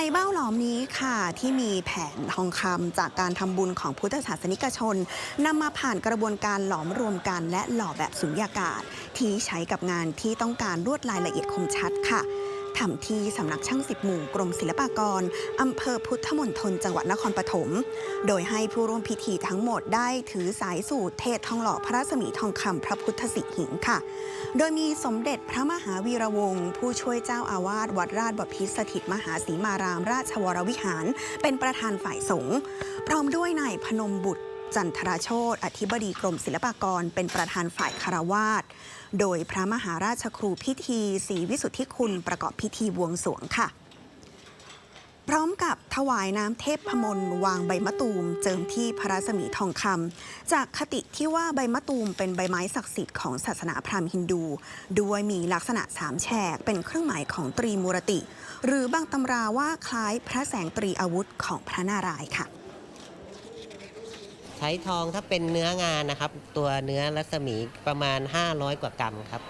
ในเบ้าหลอมนี้ค่ะที่มีแผนทองคำจากการทำบุญของพุทธศาสนิกชนนำมาผ่านกระบวนการหลอมรวมกันและหล่อแบบสุญญากาศ ที่ใช้กับงานที่ต้องการลวดลายละเอียดคมชัดค่ะ ทำที่สำนักช่างสิบหมู่กรมศิลปากรอำเภอพุทธมณฑลจังหวัดนครปฐม โดยให้ผู้ร่วมพิธีทั้งหมดได้ถือสายสูตรเทศทองหล่อพระรัศมีทองคำพระพุทธสิหิงค์ค่ะ โดยมีสมเด็จพระมหาวีระวงศ์ผู้ช่วยเจ้าอาวาสวัดราชบพิสถิตมหาสีมารามราชวรวิหาร เป็นประธานฝ่ายสงฆ์พร้อมด้วยนายพนมบุตร จันทราโชตอธิบดีกรมศิลปากร เป็นประธานฝ่ายคารวาสโดยพระมหาราชครูพิธีศรีวิสุทธิคุณประกอบพิธีบวงสรวงค่ะ พร้อมกับถวายน้ำเทพพมลวางใบมะตูม เจิมที่พระรัศมีทองคำจากคติที่ว่าใบมะตูมเป็นใบไม้ศักดิ์สิทธิ์ของศาสนาพราหมณ์ฮินดูด้วยมีลักษณะสามแฉกเป็นเครื่องหมายของตรีมูรติ หรือบางตำราว่าคล้ายพระแสงตรีอาวุธของพระนารายณ์ค่ะ ใช้ทองถ้าเป็นเนื้องานนะครับ ตัวเนื้อรัศมีประมาณ 500 กว่ากรัมครับ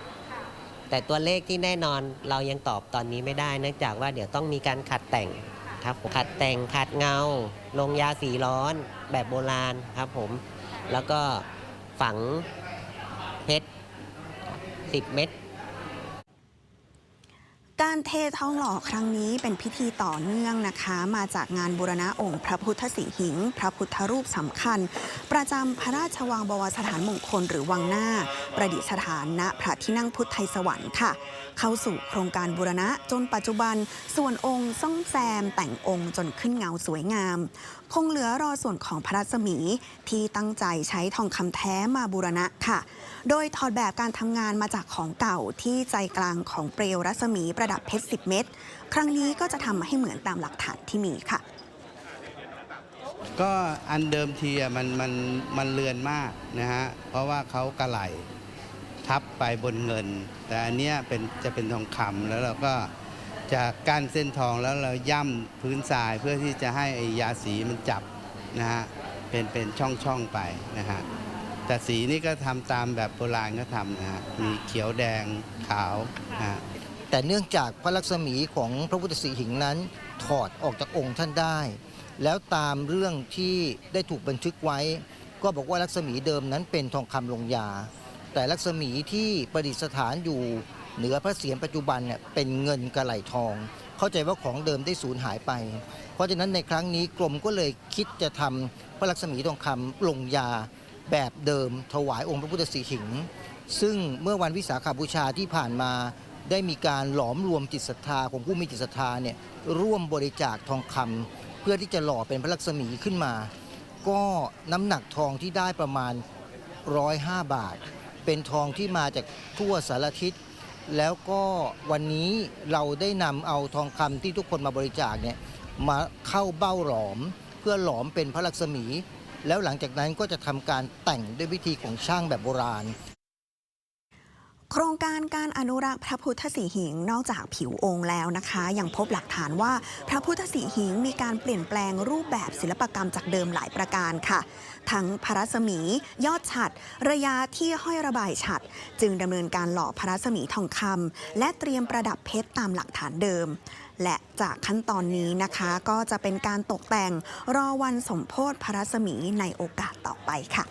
แต่ตัวเลขที่แน่นอนเรายังตอบตอนนี้ไม่ได้ เนื่องจากว่าเดี๋ยวต้องมีการขัดแต่งครับผมขัดแต่งขัดเงา ลงยาสีร้อนแบบโบราณครับผม แล้วก็ฝังเพชร 10 เม็ด การเททองหล่อครั้งนี้เป็นพิธีต่อเนื่องนะคะ มาจากงานบูรณะองค์พระพุทธสีหิง พระพุทธรูปสำคัญ ประจำพระราชวังบวรสถานมงคลหรือวังหน้า ประดิษฐานณพระที่นั่งพุทธไทยสวรรค์ค่ะ เข้าสู่โครงการบูรณะจนปัจจุบัน ส่วนองค์ซ่อมแซมแต่งองค์จนขึ้นเงาสวยงาม คงเหลือรอส่วนของพระรัศมีที่ตั้งใจใช้ทองคำแท้มาบูรณะค่ะ โดยถอดแบบการทำงานมาจากของเก่าที่ใจกลางของเปลวรัศมีประดับเพชร 10 เม็ด ครั้งนี้ก็จะทำให้เหมือนตามหลักฐานที่มีค่ะ ก็อันเดิมทีมันมันมันเลือนมากนะฮะ เพราะว่าเขากระไหลทับไปบนเงิน แต่อันเนี้ยเป็นจะเป็นทองคำแล้วเราก็จะกั้นเส้นทองแล้วเราย่ำพื้นทรายเพื่อที่จะให้ไอ้ยาสีมันจับนะฮะเป็นเป็นช่องช่องๆไปนะฮะแต่สีนี่ก็ทำตามแบบโบราณก็ทำนะฮะมีเขียวแดงขาวนะฮะ แต่เนื่องจากพระลักษมีของพระพุทธสีหิงนั้น ถอดออกจากองค์ท่านได้ แล้วตามเรื่องที่ได้ถูกบันทึกไว้ ก็บอกว่าลักษมีเดิมนั้นเป็นทองคำลงยา แต่ลักษมีที่ประดิษฐานอยู่เหนือพระเศียรปัจจุบันเนี่ยเป็นเงินกระไหลทอง เข้าใจว่าของเดิมได้สูญหายไป เพราะฉะนั้นในครั้งนี้กรมก็เลยคิดจะทำพระลักษมีทองคำลงยาแบบเดิมถวายองค์พระพุทธสีหิง ซึ่งเมื่อวันวิสาขบูชาที่ผ่านมา ได้มีการหลอมรวมจิตศรัทธาของผู้มีจิตศรัทธาเนี่ยร่วมบริจาคทองคำเพื่อที่จะหล่อเป็นพระลักษมีขึ้นมา ก็น้ำหนักทองที่ได้ประมาณ105 บาท เป็นทองที่มาจากทั่วสารทิศแล้วก็วันนี้เราได้นำเอาทองคำที่ทุกคนมาบริจาคเนี่ยมาเข้าเบ้าหลอม เพื่อหลอมเป็นพระลักษมี แล้วหลังจากนั้นก็จะทำการแต่งด้วยวิธีของช่างแบบโบราณ โครงการการอนุรักษ์พระพุทธสีหิงนอกจากผิวองค์แล้วนะคะ ยังพบหลักฐานว่าพระพุทธสีหิงมีการเปลี่ยนแปลงรูปแบบศิลปกรรมจากเดิมหลายประการค่ะ ทั้งพระรัศมี ยอดฉัดระยะที่ห้อยระบายฉัด จึงดำเนินการหล่อพระรัศมีทองคำและเตรียมประดับเพชรตามหลักฐานเดิม และจากขั้นตอนนี้นะคะ ก็จะเป็นการตกแต่งรอวันสมโพธิพระรัศมีในโอกาสต่อไปค่ะ